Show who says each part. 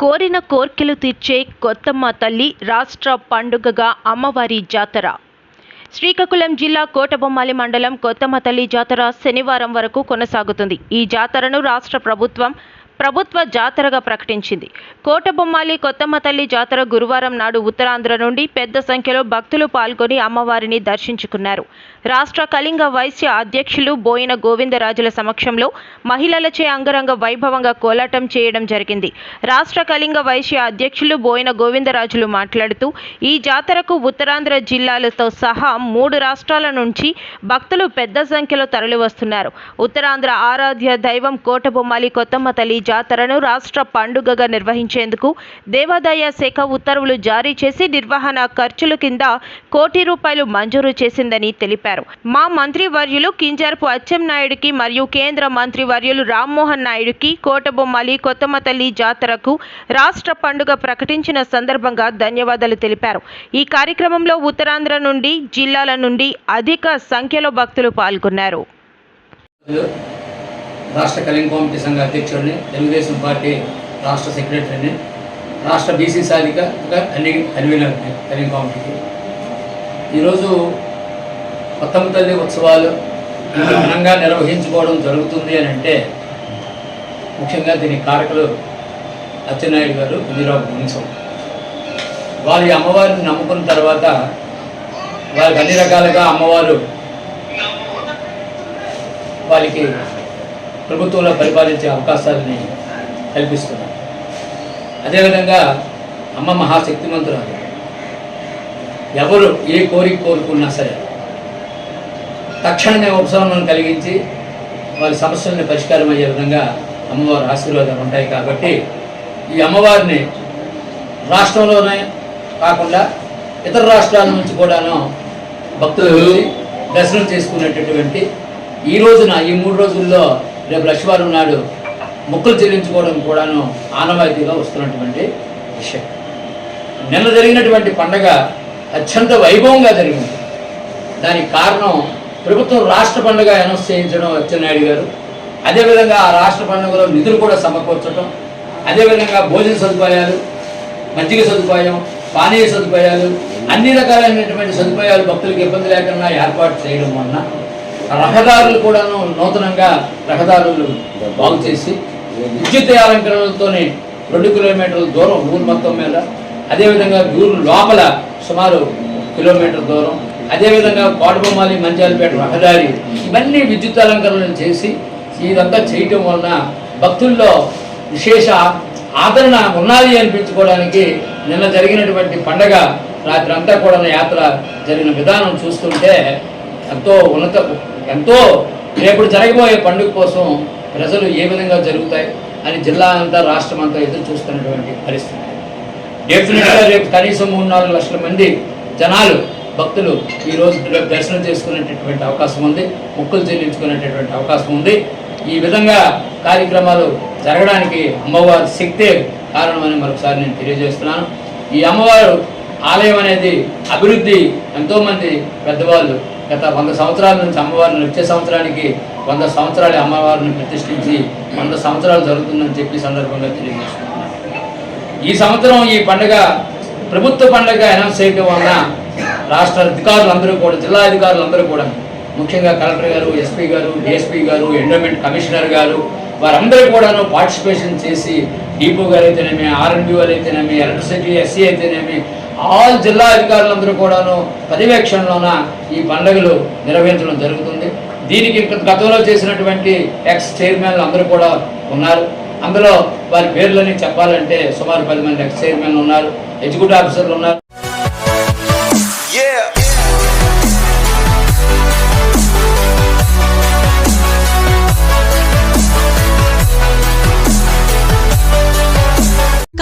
Speaker 1: కోరిన కోర్కెలు తీర్చే కొత్తమ్మ తల్లి రాష్ట్ర పండుగగా అమ్మవారి జాతర. శ్రీకాకుళం జిల్లా కోటబొమ్మాలి మండలం కొత్తమ్మ తల్లి జాతర శనివారం వరకు కొనసాగుతుంది. ఈ జాతరను రాష్ట్ర ప్రభుత్వం ప్రభుత్వ జాతరగా ప్రకటించింది. కోటబొమ్మాలి కొత్తమ్మ తల్లి జాతర గురువారం నాడు ఉత్తరాంధ్ర నుండి పెద్ద సంఖ్యలో భక్తులు పాల్గొని అమ్మవారిని దర్శించుకున్నారు. రాష్ట్ర కళింగ వైశ్య అధ్యక్షులు బోయిన గోవిందరాజుల సమక్షంలో మహిళలచే అంగరంగ వైభవంగా కోలాటం చేయడం జరిగింది. రాష్ట్ర కళింగ వైశ్య అధ్యక్షులు బోయిన గోవిందరాజులు మాట్లాడుతూ ఈ జాతరకు ఉత్తరాంధ్ర జిల్లాలతో సహా మూడు రాష్ట్రాల నుంచి భక్తులు పెద్ద సంఖ్యలో తరలివస్తున్నారు. ఉత్తరాంధ్ర ఆరాధ్య దైవం కోటబొమ్మాలి కొత్తమ్మ తల్లి జాతరను రాష్ట్ర పండుగగా నిర్వహించేందుకు దేవాదాయ శాఖ ఉత్తర్వులు జారీ చేసి నిర్వహణ ఖర్చుల కింద కోటి రూపాయలు మంజూరు చేసిందని తెలిపారు. మా మంత్రి వర్యులు కింజారపు అచ్చెన్నాయుడికి మరియు కేంద్ర మంత్రి వర్యులు రామ్మోహన్ నాయుడుకి కోటబొమ్మాలి కొత్తమతల్లి జాతరకు రాష్ట్ర పండుగ ప్రకటించిన సందర్భంగా ధన్యవాదాలు తెలిపారు. ఈ కార్యక్రమంలో ఉత్తరాంధ్ర నుండి జిల్లాల నుండి అధిక సంఖ్యలో భక్తులు పాల్గొన్నారు.
Speaker 2: రాష్ట్ర కళ్యాణ్ కమిటీ సంఘ అధ్యక్షుడిని తెలుగుదేశం పార్టీ రాష్ట్ర సెక్రటరీని రాష్ట్ర బీసీ సాధిక అన్ని కన్వీనర్ని కళ్యాణ్ కమిటీకి. ఈరోజు కొత్తమ్మ తల్లి ఉత్సవాలు ఘనంగా నిర్వహించుకోవడం జరుగుతుంది అని అంటే ముఖ్యంగా దీని కారకులు అచ్చెన్నాయుడు గారు ఇందిరావు వంశం వారి అమ్మవారిని నమ్ముకున్న తర్వాత వారికి అన్ని రకాలుగా అమ్మవారు వారికి ప్రభుత్వంలో పరిపాలించే అవకాశాలని కల్పిస్తున్నారు అదేవిధంగా అమ్మ మహాశక్తిమంతురాలు ఎవరు ఏ కోరిక కోరుకున్నా సరే తక్షణమే ఉపశమనం కలిగించి వారి సమస్యలను పరిష్కారం అయ్యే విధంగా అమ్మవారి ఆశీర్వాదాలు ఉంటాయి కాబట్టి ఈ అమ్మవారిని రాష్ట్రంలోనే కాకుండా ఇతర రాష్ట్రాల నుంచి కూడాను భక్తులు దర్శనం చేసుకునేటటువంటి ఈ రోజున ఈ మూడు రోజుల్లో రేపు లక్ష్మీవారం నాడు మొక్కులు చెల్లించుకోవడం కూడాను ఆనవాయితీగా వస్తున్నటువంటి విషయం. నిన్న జరిగినటువంటి పండగ అత్యంత వైభవంగా జరిగింది. దానికి కారణం ప్రభుత్వం రాష్ట్ర పండుగ అనౌన్స్ చేయించడం అచ్చెన్నాయుడు గారు. అదేవిధంగా ఆ రాష్ట్ర పండుగలో నిధులు కూడా సమకూర్చడం అదేవిధంగా భోజన సదుపాయాలు మజ్జిగ సదుపాయం పానీయ సదుపాయాలు అన్ని రకాలైనటువంటి సదుపాయాలు భక్తులకు ఇబ్బంది లేకుండా ఏర్పాటు చేయడం వలన రహదారులు కూడాను నూతనంగా రహదారులు బాగు చేసి విద్యుత్ అలంకరణలతోనే రెండు కిలోమీటర్ల దూరం ఊరు మొత్తం మీద అదేవిధంగా ఊరు లోపల సుమారు కిలోమీటర్ దూరం అదేవిధంగా కోటబొమ్మాలి మంచాలపేట రహదారి ఇవన్నీ విద్యుత్ అలంకరణలు చేసి ఇదంతా చేయటం వలన భక్తుల్లో విశేష ఆదరణ ఉన్నది అనిపించుకోవడానికి నిన్న జరిగినటువంటి పండగ రాత్రి అంతా కూడా యాత్ర జరిగిన విధానం చూస్తుంటే ఎంతో ఉన్నత ఎంతో రేపు జరగబోయే పండుగ కోసం ప్రజలు ఏ విధంగా జరుగుతాయి అని జిల్లా అంతా రాష్ట్రం అంతా ఎదురు చూస్తున్నటువంటి పరిస్థితి. డెఫినెట్గా రేపు కనీసం మూడు నాలుగు లక్షల మంది జనాలు భక్తులు ఈ రోజు రేపు దర్శనం చేసుకునేటటువంటి అవకాశం ఉంది మొక్కులు చెల్లించుకునేటటువంటి అవకాశం ఉంది. ఈ విధంగా కార్యక్రమాలు జరగడానికి అమ్మవారి శక్తే కారణమని మరొకసారి నేను తెలియజేస్తున్నాను. ఈ అమ్మవారు ఆలయం అనేది అభివృద్ధి ఎంతోమంది పెద్దవాళ్ళు గత వంద సంవత్సరాల నుంచి అమ్మవారిని వచ్చే సంవత్సరానికి వంద సంవత్సరాలు అమ్మవారిని ప్రతిష్ఠించి వంద సంవత్సరాలు జరుగుతుందని చెప్పి సందర్భంగా తెలియజేస్తున్నాను. ఈ సంవత్సరం ఈ పండుగ ప్రభుత్వ పండుగ అనౌన్స్ చేయడం వలన రాష్ట్ర అధికారులందరూ కూడా జిల్లా అధికారులందరూ కూడా ముఖ్యంగా కలెక్టర్ గారు ఎస్పీ గారు డిఎస్పీ గారు ఎండోమెంట్ కమిషనర్ గారు వారందరూ కూడాను పార్టిసిపేషన్ చేసి డిపో గారు అయితేనేమి ఆర్ఎన్బి వారు అయితేనేమి ఎలక్ట్రిసిటీ ఎస్సీ అయితేనేమి ఆల్ జిల్లా అధికారులందరూ కూడాను పర్యవేక్షణలోన ఈ పండుగలు నిర్వహించడం జరుగుతుంది. దీనికి గతంలో చేసినటువంటి ఎక్స్ చైర్మన్లు అందరూ కూడా ఉన్నారు. అందులో వారి పేర్లని చెప్పాలంటే సుమారు పది మంది ఎక్స్ చైర్మన్లు ఉన్నారు. ఎగ్జిక్యూటివ్ ఆఫీసర్లు ఉన్నారు.